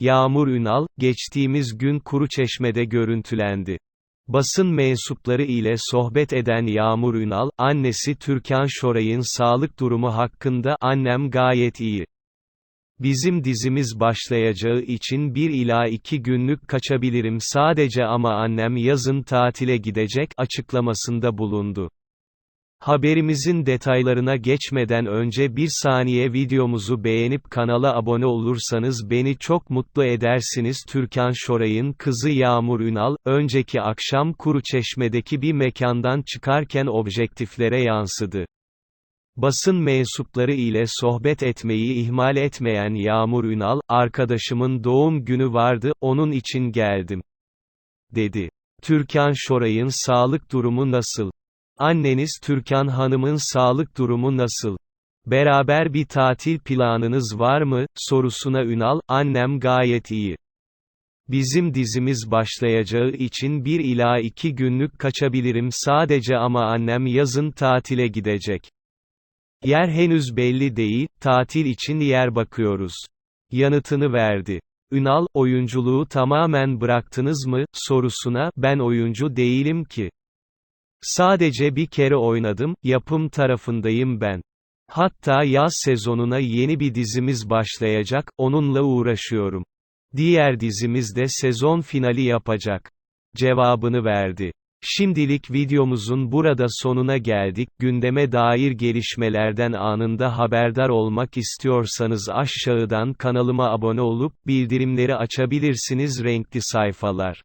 Yağmur Ünal, geçtiğimiz gün Kuruçeşme'de görüntülendi. Basın mensupları ile sohbet eden Yağmur Ünal, annesi Türkan Şoray'ın sağlık durumu hakkında annem gayet iyi. Bizim dizimiz başlayacağı için bir ila iki günlük kaçabilirim sadece ama annem yazın tatile gidecek açıklamasında bulundu. Haberimizin detaylarına geçmeden önce bir saniye videomuzu beğenip kanala abone olursanız beni çok mutlu edersiniz. Türkan Şoray'ın kızı Yağmur Ünal, önceki akşam Kuruçeşme'deki bir mekandan çıkarken objektiflere yansıdı. Basın mensupları ile sohbet etmeyi ihmal etmeyen Yağmur Ünal, arkadaşımın doğum günü vardı, onun için geldim. dedi. Türkan Şoray'ın sağlık durumu nasıl? Anneniz Türkan Hanım'ın sağlık durumu nasıl? Beraber bir tatil planınız var mı? sorusuna Ünal, annem gayet iyi. Bizim dizimiz başlayacağı için bir ila iki günlük kaçabilirim sadece ama annem yazın tatile gidecek. Yer henüz belli değil, tatil için yer bakıyoruz. Yanıtını verdi. Ünal, oyunculuğu tamamen bıraktınız mı, sorusuna, ben oyuncu değilim ki. Sadece bir kere oynadım, yapım tarafındayım ben. Hatta yaz sezonuna yeni bir dizimiz başlayacak, onunla uğraşıyorum. Diğer dizimiz de sezon finali yapacak. Cevabını verdi. Şimdilik videomuzun burada sonuna geldik. Gündeme dair gelişmelerden anında haberdar olmak istiyorsanız aşağıdan kanalıma abone olup bildirimleri açabilirsiniz renkli sayfalar.